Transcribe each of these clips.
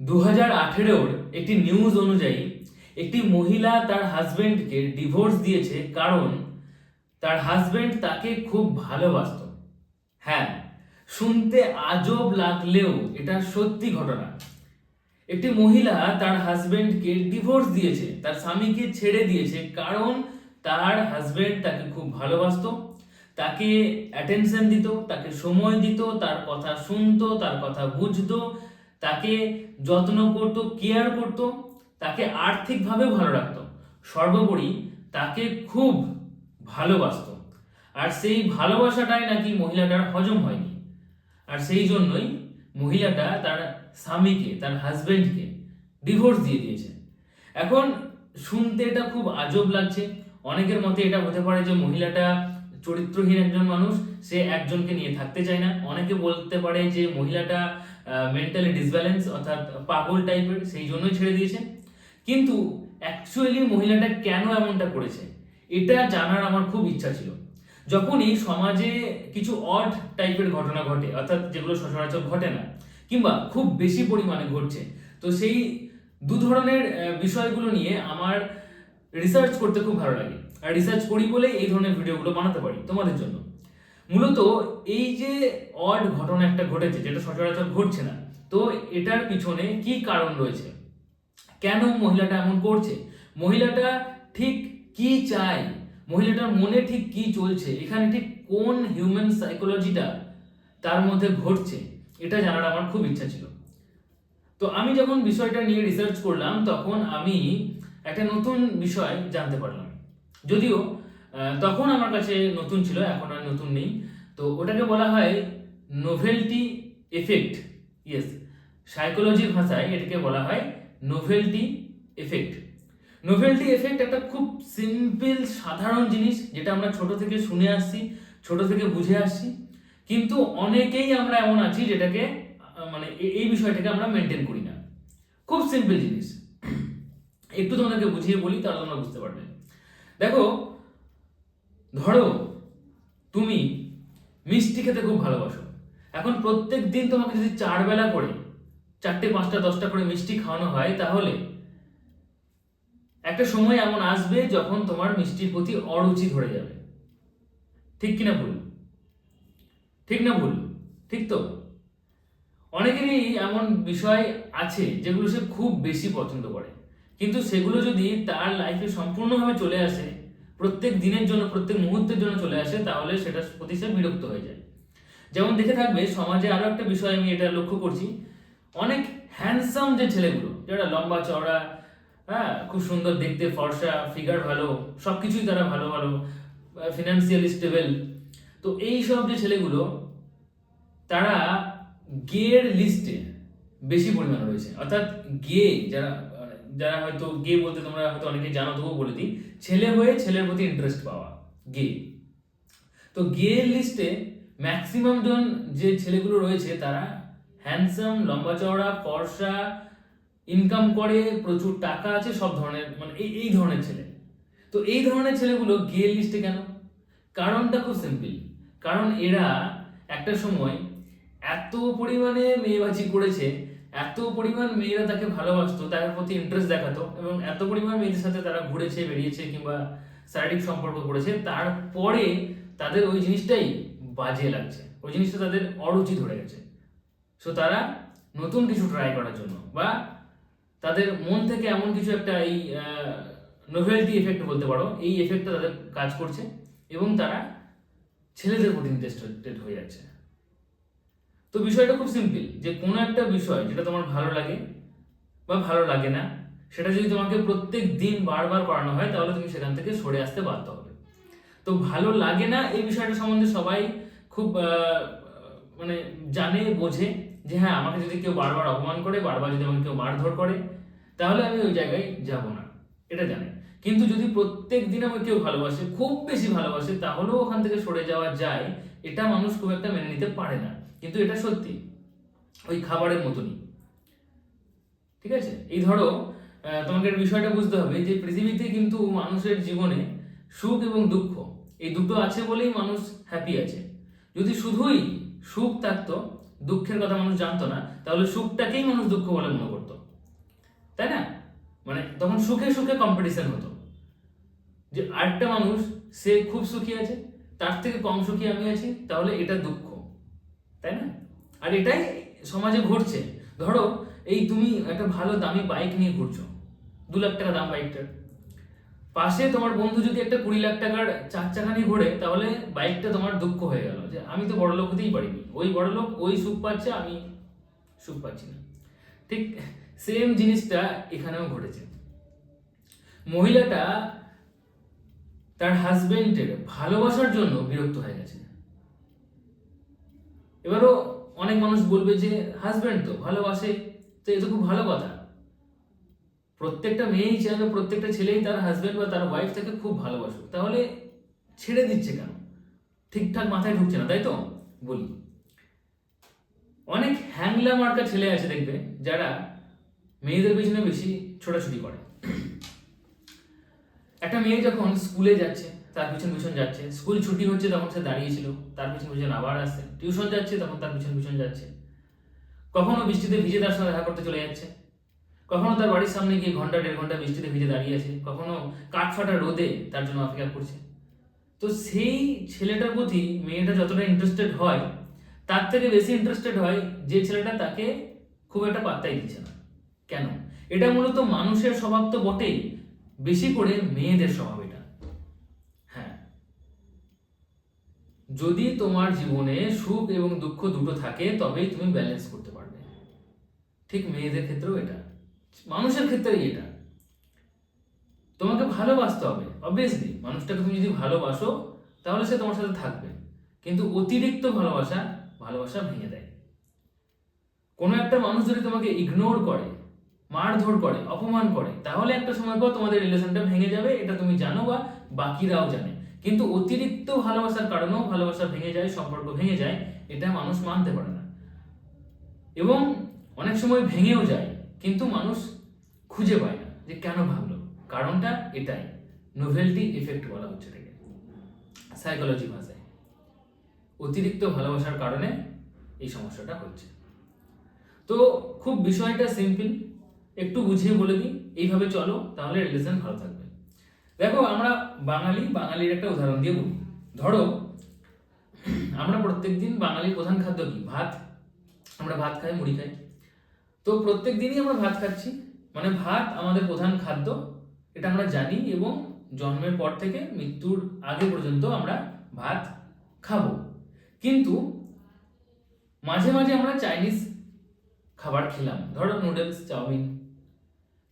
দু হাজার আঠেরোর একটি নিউজ অনুযায়ী, একটি মহিলা তার হাজবেন্ডকে ডিভোর্স দিয়েছে কারণ তার হাজবেন্ড তাকে খুব ভালোবাসতো। হ্যাঁ শুনতে আজব লাগলেও এটা সত্যি ঘটনা। একটি মহিলা তার হাজবেন্ডকে ডিভোর্স দিয়েছে, তার স্বামীকে ছেড়ে দিয়েছে কারণ তার হাজবেন্ড তাকে খুব ভালোবাসতো, তাকে অ্যাটেনশন দিত, তাকে সময় দিত, তার কথা শুনতো, তার কথা বুঝতো তাকে যত্ন করত কেয়ার করত, তাকে আর্থিকভাবে ভালো রাখত। সর্বোপরি তাকে খুব ভালোবাসতো। আর সেই ভালোবাসাটাই নাকি মহিলাটার হজম হয়নি। আর সেই জন্যই মহিলাটা তার স্বামীকে, তার হাজবেন্ডকে ডিভোর্স দিয়ে দিয়েছে। এখন শুনতে এটা খুব আজব লাগছে। অনেকের মতে এটা হতে পারে যে মহিলাটা চরিত্রহীন একজন মানুষ, সে একজনকে নিয়ে থাকতে চায় না। অনেকে বলতে পারে যে মহিলাটা মেন্টালি ডিসব্যালেন্স অর্থাৎ পাগল টাইপের সেই জন্যই ছেড়ে দিয়েছে। কিন্তু অ্যাকচুয়ালি মহিলাটা কেন এমনটা করেছে? এটা জানার আমার খুব ইচ্ছা ছিল। যখনই সমাজে কিছু অড টাইপের ঘটনা ঘটে, অর্থাৎ যেগুলো সচরাচর ঘটে না, কিংবা খুব বেশি পরিমাণে ঘটছে, তো সেই দু ধরনের বিষয়গুলো নিয়ে আমার রিসার্চ করতে খুব ভালো লাগে। আর রিসার্চ করি বলেই এই ধরনের ভিডিওগুলো বানাতে পারি, তোমাদের জন্য। মূলত এই যে অড ঘটনা একটা ঘটেছে, যেটা সচরাচর ঘটছে না, তো এটার পিছনে কি কারণ রয়েছে? কেন মহিলাটা এমন করছে? মহিলাটা ঠিক কি চায়? মহিলাটার মনে ঠিক কি চলছে? এখানে ঠিক কোন হিউম্যান সাইকোলজিটা তার মধ্যে ঘটছে? এটা জানার আমার খুব ইচ্ছা ছিল। তো আমি যখন বিষয়টা নিয়ে রিসার্চ করলাম, তখন আমি একটা নতুন বিষয় জানতে পারলাম। যদিও তখন আমার কাছে নতুন ছিল, এখন আর নতুন নেই। তো ওটাকে বলা হয় নোভেলটি এফেক্ট ইয়েস সাইকোলজির ভাষায় এটাকে বলা হয় নোভেলটি এফেক্ট নোভেলটি এফেক্ট একটা খুব সিম্পল সাধারণ জিনিস, যেটা আমরা ছোট থেকে শুনে আসছি, ছোট থেকে বুঝে আসছি। কিন্তু অনেকেই আমরা এমন আছি যেটাকে মানে এই বিষয়টাকে আমরা মেনটেন করি না। খুব সিম্পল জিনিস। একটু তোমাদেরকে বুঝিয়ে বলি, তাহলে তোমরা বুঝতে পারবে। দেখো ধরো, তুমি মিষ্টি খেতে খুব ভালোবাসো। এখন প্রত্যেক দিন তোমাকে যদি চার বেলা করে, চারটে, পাঁচটা, দশটা করে মিষ্টি খাওয়ানো হয়, তাহলে একটা সময় এমন আসবে যখন তোমার মিষ্টির প্রতি অরুচি ধরে যাবে। ঠিক কিনা ভুল? ঠিক না ভুল? ঠিক তো? অনেকেরই এমন বিষয় আছে যেগুলো সে খুব বেশি পছন্দ করে। কিন্তু সেগুলো যদি তার লাইফে সম্পূর্ণভাবে চলে আসে প্রত্যেক দিনের জন্য, প্রত্যেক মুহূর্তের জন্য চলে আসে, তাহলে সেটা প্রতি সে বিরক্ত হয়ে যায়। যেমন দেখে থাকবে, সমাজে আরও একটা বিষয় আমি এটা লক্ষ্য করছি। অনেক হ্যান্ডসাম যে ছেলেগুলো, যারা লম্বা চওড়া হ্যাঁ খুব সুন্দর দেখতে, ফর্সা ফিগার ভালো, সবকিছুই তারা ভালো ভালো ফিনান্সিয়ালি স্টেবল তো এই সব যে ছেলেগুলো, তারা গের লিস্টে বেশি পরিমাণ রয়েছে। অর্থাৎ গে যারা যারা হয়তো গে বলতে তোমরা হয়তো অনেকে জানো, তবুও বলে দিই, ছেলে হয়ে ছেলের প্রতি ইন্টারেস্ট পাওয়া গে তো গে লিস্টে ম্যাক্সিমাম জন যে ছেলেগুলো রয়েছে, তারা হ্যান্ডসাম লম্বা চওড়া, ফর্সা ইনকাম করে, প্রচুর টাকা আছে, সব ধরনের মানে এই এই ধরনের ছেলে। তো এই ধরনের ছেলেগুলো গে লিস্টে কেন? কারণটা খুব সিম্পল কারণ এরা একটা সময় এত পরিমাণে মেয়েবাজি করেছে এত পরিমাণ মেয়েরা তাকে ভালোবাসতো তার প্রতি ইন্টারেস্ট দেখাতো এবং এত পরিমাণ মেয়েদের সাথে তারা ঘুরেছে, বেরিয়েছে কিংবা শারীরিক সম্পর্ক করেছে, তারপরে তাদের ওই জিনিসটাই বাজে লাগছে। ওই জিনিসটা তাদের অরুচি ধরে গেছে। সো তারা নতুন কিছু ট্রাই করার জন্য বা তাদের মন থেকে এমন কিছু একটা এই নোভেলটি এফেক্ট বলতে পারো, এই এফেক্টটা তাদের কাজ করছে এবং তারা ছেলেদের প্রতি ইন্টারেস্টেড হয়ে যাচ্ছে। তো বিষয়টা খুব সিম্পল যে কোনো একটা বিষয় যেটা তোমার ভালো লাগে বা ভালো লাগে না, সেটা যদি তোমাকে প্রত্যেক দিন বারবার করানো হয়, তাহলে তুমি সেখান থেকে সরে আসতে বাধ্য হবে। তো ভালো লাগে না এই বিষয়টা সম্বন্ধে সবাই খুব মানে জানে, বোঝে যে হ্যাঁ আমাকে যদি কেউ বারবার অপমান করে, বারবার যদি আমাকে কেউ মারধর করে, তাহলে আমি ওই জায়গায় যাব না। এটা জানে। কিন্তু যদি প্রত্যেক দিন আমাকে কেউ ভালোবাসে, খুব বেশি ভালোবাসে, তাহলেও ওখান থেকে সরে যাওয়া যায়, এটা মানুষ খুব একটা মেনে নিতে পারে না। কিন্তু এটা সত্যি। ওই খাবারের মতনই। ঠিক আছে? এই ধরো তোমাকে বিষয়টা বুঝতে হবে যে পৃথিবীতে কিন্তু মানুষের জীবনে সুখ এবং দুঃখ, এই দুটো আছে বলেই মানুষ হ্যাপি আছে। যদি শুধুই সুখ থাকতো, দুঃখের কথা মানুষ জানতো না, তাহলে সুখটাকেই মানুষ দুঃখ বলে মনে করতো। তাই না? মানে তখন সুখে সুখে কম্পিটিশন হতো। যে আরেকটা মানুষ, সে খুব সুখী আছে, তার থেকে কম সুখী আমি আছি, তাহলে এটা দুঃখ। তাই না? আর এটাই সমাজে ঘটছে। ধরো, এই তুমি একটা ভালো দামি বাইক নিয়ে ঘুরছো, দু লাখ টাকা দাম বাইকটার পাশে তোমার বন্ধু যদি একটা কুড়ি লাখ টাকার চার চাকা নিয়ে ঘোরে, তাহলে বাইকটা তোমার দুঃখ হয়ে গেল যে আমি তো বড় লোক হতেই পারিনি। ওই বড় লোক ওই সুখ পাচ্ছে, আমি সুখ পাচ্ছি না। ঠিক সেম জিনিসটা এখানেও ঘটেছে। মহিলাটা তার হাজবেন্ডের ভালোবাসার জন্য বিরক্ত হয়ে গেছে। এবারও অনেক মানুষ বলবে যে হাজবেন্ড তো ভালোবাসে, তো এ তো খুব ভালো কথা। প্রত্যেকটা মেয়েই চাইবে, প্রত্যেকটা ছেলেই তার হাজবেন্ড বা তার ওয়াইফ তাকে খুব ভালোবাসুক। তাহলে ছেড়ে দিচ্ছে কেন? ঠিকঠাক মাথায় ঢুকছে না, তাই তো? বলি। অনেক হ্যাংলা মার্কা ছেলে আছে, দেখবে, যারা মেয়েদের পেছনে বেশি ছোটাছুটি করে। একটা মেয়ে যখন স্কুলে যাচ্ছে তার পিছন পিছন যাচ্ছে। স্কুল ছুটি হচ্ছে তখন সে দাঁড়িয়েছিল, তার পিছন পিছন আবার আসছে। টিউশন যাচ্ছে তখন তার পিছন পিছন যাচ্ছে। কখনো বৃষ্টিতে ভিজে তার সঙ্গে দেখা করতে চলে যাচ্ছে। কখনো তার বাড়ির সামনে গিয়ে ঘণ্টা, দেড় ঘণ্টা বৃষ্টিতে ভিজে দাঁড়িয়ে আছে। কখনো কাঠ ফাটা রোদে তার জন্য অপেক্ষা করছে। তো সেই ছেলেটার প্রতি মেয়েটা যতটা ইন্টারেস্টেড হয়, তার থেকে বেশি ইন্টারেস্টেড হয় যে ছেলেটা তাকে খুব একটা পাত্তাই দিচ্ছে না। কেন? এটা মূলত মানুষের স্বভাব তো বটেই, বেশি করে মেয়েদের স্বভাব এটা হ্যাঁ যদি তোমার জীবনে সুখ এবং দুঃখ দুটো থাকে, তবেই তুমি ব্যালেন্স করতে পারবে। ঠিক মেয়েদের ক্ষেত্রেও এটা। মানুষের ক্ষেত্রেই এটা। তোমাকে ভালোবাসতে হবে অবভিয়াসলি মানুষটাকে তুমি যদি ভালোবাসো, তাহলে সে তোমার সাথে থাকবে। কিন্তু অতিরিক্ত ভালোবাসা ভালোবাসা ভেঙে দেয়। কোনো একটা মানুষ যদি তোমাকে ইগনোর করে, মারধর করে, অপমান করে, তাহলে একটা সময় পর তোমাদের রিলেশনটা ভেঙে যাবে, এটা তুমি জানো বা বাকিরাও জানে। কিন্তু অতিরিক্ত ভালোবাসার কারণেও ভালোবাসা ভেঙে যায়, সম্পর্ক ভেঙে যায়, এটা মানুষ মানতে পারে না। এবং অনেক সময় ভেঙেও যায়, কিন্তু মানুষ খুঁজে পায় না যে কেন ভাবলো। কারণটা এটাই। নোভেলটি এফেক্ট বলা হচ্ছে এটাকে। সাইকোলজি ভাষায়। অতিরিক্ত ভালোবাসার কারণে এই সমস্যাটা হচ্ছে। তো খুব বিষয়টা সিম্পল একটু বুঝিয়ে বলে দিই। এইভাবে চলো, তাহলে রিলেশন ভালো থাকবে। দেখো, আমরা বাঙালি, বাঙালির একটা উদাহরণ দিয়ে বলি। ধরো, আমরা প্রত্যেক দিন বাঙালির প্রধান খাদ্য কি? ভাত। আমরা ভাত খাই, মুড়ি খাই। তো প্রত্যেক দিনই আমরা ভাত খাচ্ছি। মানে ভাত আমাদের প্রধান খাদ্য। এটা আমরা জানি এবং জন্মের পর থেকে মৃত্যুর আগে পর্যন্ত আমরা ভাত খাব। কিন্তু মাঝে মাঝে আমরা চাইনিজ খাবার খেলাম। ধরো নুডলস, চাউমিন।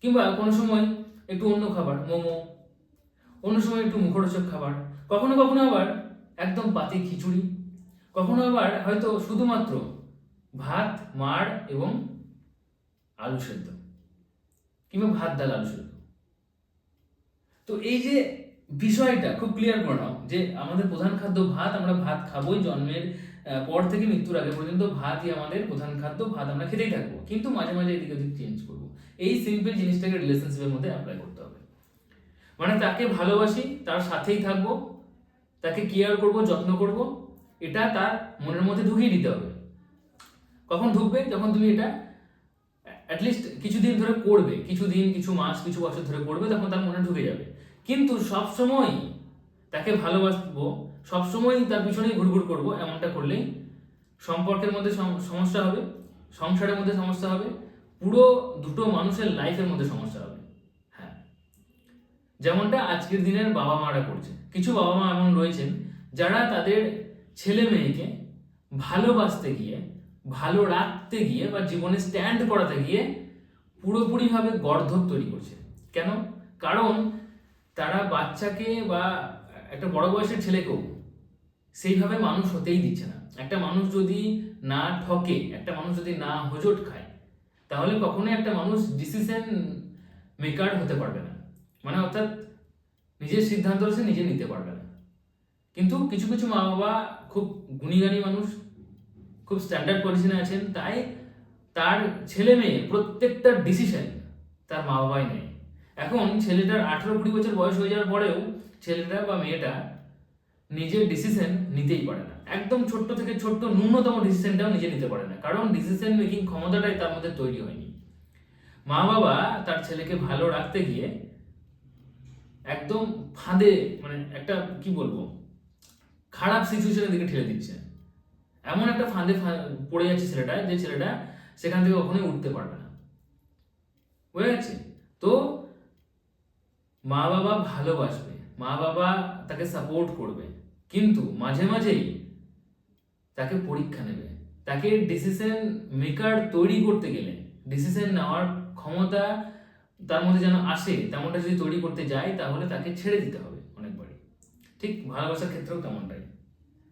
কিংবা কোনো সময় একটু অন্য খাবার, মোমো। অন্য সময় একটু মুখরোচক খাবার। কখনো কখনো আবার একদম পাতি খিচুড়ি। কখনো আবার হয়তো শুধুমাত্র ভাত, মাড় এবং আলু সেদ্ধ কিংবা ভাত, ডাল, আলু সেদ্ধ। তো এই যে বিষয়টা খুব ক্লিয়ার করে নাও যে আমাদের প্রধান খাদ্য ভাত, আমরা ভাত খাবোই জন্মের পর থেকে মৃত্যুর আগে পর্যন্ত ভাতই আমাদের প্রধান খাদ্য, ভাত আমরা খেতেই থাকব। কিন্তু মাঝে মাঝে এদিক ওদিক চেঞ্জ করব। এই সিম্পল জিনিসটাকে রিলেশনশিপের মধ্যে অ্যাপ্লাই করতে হবে। মানে তাকে ভালোবাসি, তার সাথেই থাকব, তাকে কেয়ার করব, যত্ন করব, এটা তার মনের মধ্যে ঢুকিয়ে দিতে হবে। কখন ঢুকবে? যখন তুমি এটা অ্যাটলিস্ট কিছুদিন ধরে করবে, কিছুদিন, কিছু মাস, কিছু বছর ধরে করবে, তখন তার মনে ঢুকে যাবে। কিন্তু সব সময় তাকে ভালোবাসবো সবসময় তার পিছনেই ঘুরঘুর করব, এমনটা করলেই সম্পর্কের মধ্যে সমস্যা হবে, সংসারের মধ্যে সমস্যা হবে, পুরো দুটো মানুষের লাইফের মধ্যে সমস্যা হবে। যেমনটা আজকের দিনের বাবা মারা করছে। কিছু বাবা মা এমন রয়েছেন যারা তাদের ছেলে মেয়েকে ভালোবাসতে গিয়ে, ভালো রাখতে গিয়ে বা জীবনে স্ট্যান্ড করাতে গিয়ে পুরোপুরিভাবে গর্ধব তৈরি করছে। কেন? কারণ তারা বাচ্চাকে বা একটা বড় বয়সের ছেলেকেও সেইভাবে মানুষ হতেই দিচ্ছে না। একটা মানুষ যদি না ঠকে, একটা মানুষ যদি না হোজট খায়, তাহলে কখনোই একটা মানুষ ডিসিশন মেকার হতে পারবে না। মানে অর্থাৎ নিজের সিদ্ধান্ত সে নিজে নিতে পারবে না। কিন্তু কিছু কিছু মা বাবা খুব গুণীগানী মানুষ, খুব স্ট্যান্ডার্ড পজিশনে আছেন, তাই তার ছেলে মেয়ে প্রত্যেকটা ডিসিশন তার মা বাবাই নেয়। এখন ছেলেটার আঠেরো কুড়ি বছর বয়স হয়ে যাওয়ার পরেও ছেলেটা বা মেয়েটা নিজের ডিসিশন নিতেই পারে না। একদম ছোট্ট থেকে ছোট্ট ন্যূনতম ডিসিশনটাও নিজে নিতে পারে না, কারণ ডিসিশন মেকিং ক্ষমতাটাই তার মধ্যে তৈরি হয়নি। মা বাবা তার ছেলেকে ভালো রাখতে গিয়ে একদম ফাঁদে মানে একটা, কি বলব, খারাপ সিচুয়েশনের দিকে ঠেলে দিচ্ছে। এমন একটা ফাঁদে পড়ে যাচ্ছে ছেলেটা, যে ছেলেটা সেখান থেকে কখনোই উঠতে পারবে না। বুঝে যাচ্ছে তো মা বাবা ভালোবাসবে, মা বাবা তাকে সাপোর্ট করবে, কিন্তু মাঝে মাঝেই তাকে পরীক্ষা নেবে। তাকে ডিসিশন মেকার তৈরি করতে গেলে ডিসিশন নেওয়ার ক্ষমতা তার মধ্যে যেন আসে, তেমনটা যদি তৈরি করতে যায়, তাহলে তাকে ছেড়ে দিতে হবে অনেকবারই। ঠিক ভালোবাসার ক্ষেত্রেও তেমনটাই।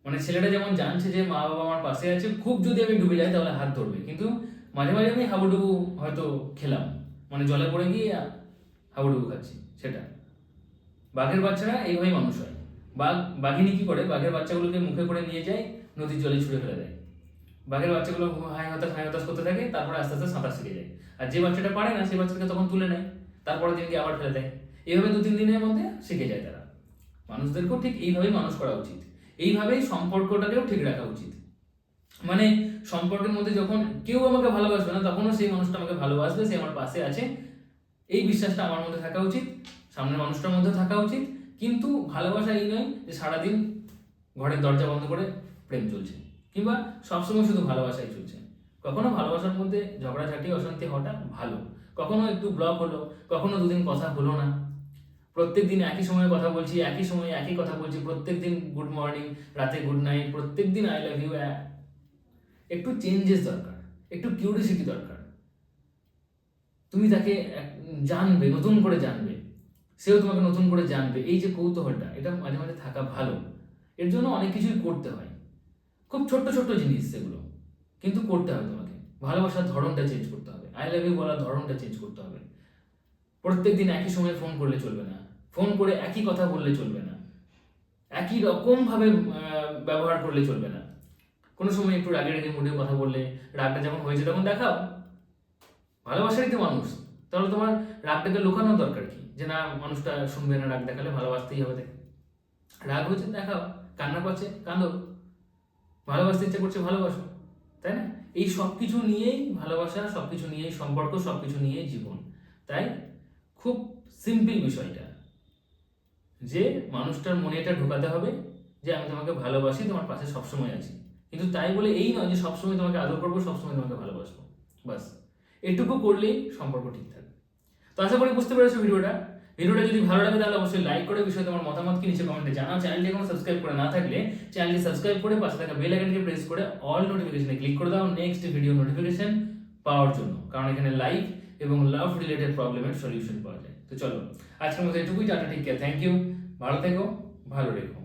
মানে ছেলেটা যেমন জানছে যে মা বাবা আমার পাশে আছে, খুব যদি আমি ডুবে যাই, তাহলে হাত ধরবে। কিন্তু মাঝে মাঝে আমি হাবুডুবু হয়তো খেলাম। মানে জলে পড়ে গিয়ে হাবুডুবু খাচ্ছি, সেটা। বাঘের বাচ্চারা এইভাবেই মানুষ হয়। বাঘ, বাঘিনী কি করে? বাঘের বাচ্চাগুলোকে মুখে করে নিয়ে যায়, নদীর জলে ছুঁড়ে ফেলে দেয়। বাঘের বাচ্চাগুলো হাই হতাশ হাই হতাশ করতে থাকে, তারপরে আস্তে আস্তে সাঁতার শিখে যায়। আর যে বাচ্চাটা পারে না, সেই বাচ্চাকে তখন তুলে নেয় তারপরে দিনকে আবার ফেলে দেয়। এইভাবে দু তিন দিনের মধ্যে শিখে যায় তারা। মানুষদেরকেও ঠিক এইভাবেই মানুষ করা উচিত। এইভাবেই সম্পর্কটাকেও ঠিক রাখা উচিত। মানে সম্পর্কের মধ্যে যখন কেউ আমাকে ভালোবাসবে না, তখনও সেই মানুষটা আমাকে ভালোবাসবে, সে আমার পাশে আছে। এই বিশ্বাসটা আমার মধ্যে থাকা উচিত, সামনের মানুষটার মধ্যে থাকা উচিত। কিন্তু ভালোবাসা এই নয় যে সারাদিন ঘরের দরজা বন্ধ করে প্রেম চলছে। কিংবা সবসময় শুধু ভালোবাসাই চলছে। কখনো ভালোবাসার মধ্যে ঝগড়াঝাটি, অশান্তি হওয়াটা ভালো। কখনো একটু ব্লক হলো, কখনো দুদিন কথা হলো না। প্রত্যেক দিন একই সময়ে কথা বলছি, একই সময়ে একই কথা বলছি প্রত্যেক দিন গুড মর্নিং রাতে গুড নাইট প্রত্যেক দিন আই লাভ ইউ একটু চেঞ্জেস দরকার, একটু কিউরিসিটি দরকার। তুমি তাকে জানবে, নতুন করে জানবে। সেও তোমাকে নতুন করে জানবে। এই যে কৌতূহলটা, এটা মাঝে মাঝে থাকা ভালো। এর জন্য অনেক কিছুই করতে হয়। খুব ছোট্ট ছোট্ট জিনিস সেগুলো। কিন্তু করতে হবে তোমাকে। ভালোবাসার ধরনটা চেঞ্জ করতে হবে। আই লাভ ইউ বলার ধরনটা চেঞ্জ করতে হবে। প্রত্যেক দিন একই সময় ফোন করলে চলবে না। ফোন করে একই কথা বললে চলবে না। একই রকম ভাবে ব্যবহার করলে চলবে না। কোনো সময় একটু রাগে রাগে মুডে কথা বললে, রাগটা যখন হয়েছে তখন দেখাও। ভালোবাসারই তো মানুষ। তাহলে তোমার রাগটাকে লুকানোর দরকার কি? যে না, মানুষটা শুনবে না, রাগ দেখালে ভালোবাসতেই হবে রাগ হয়েছে দেখাও। কান্না পাচ্ছে কাঁদো। ভালোবাসতে ইচ্ছা করছে ভালোবাসো, তাই না? এই সব কিছু নিয়েই ভালোবাসা সব কিছু নিয়েই সম্পর্ক সব কিছু নিয়েই জীবন। তাই খুব সিম্পল বিষয়টা, যে মানুষটার মনে এটা ঢোকাতে হবে যে আমি তোমাকে ভালোবাসি, তোমার পাশে সবসময় আছি। কিন্তু তাই বলে এই নয় যে সবসময় তোমাকে আদর করব, সবসময় তোমাকে ভালোবাসবো। বাস, এটুকু করলেই সম্পর্ক ঠিক থাকবে। তো আশা করি বুঝতে পেরেছ ভিডিওটা। ভিডিওটা যদি ভালো লাগে তাহলে অবশ্যই লাইক করে বিষয়ে তোমার মতামত কি নিচে কমেন্টে জানাও। চ্যানেলটি এখনও সাবস্ক্রাইব করে না থাকলে চ্যানেলটি সাবস্ক্রাইব করে পাশে থাকা বেল আইকনটি প্রেস করে অল নোটিফিকেশনে ক্লিক করে দাও নেক্সট ভিডিও নোটিফিকেশন পাওয়ার জন্য। কারণ এখানে লাইফ এবং লাভ রিলেটেড প্রবলেমের সলিউশন পাওয়া যায়। তো চলো, আজকের মধ্যে এটুকুই, টাটা ঠিক থ্যাংক ইউ ভালো থেকো, ভালো রেখো।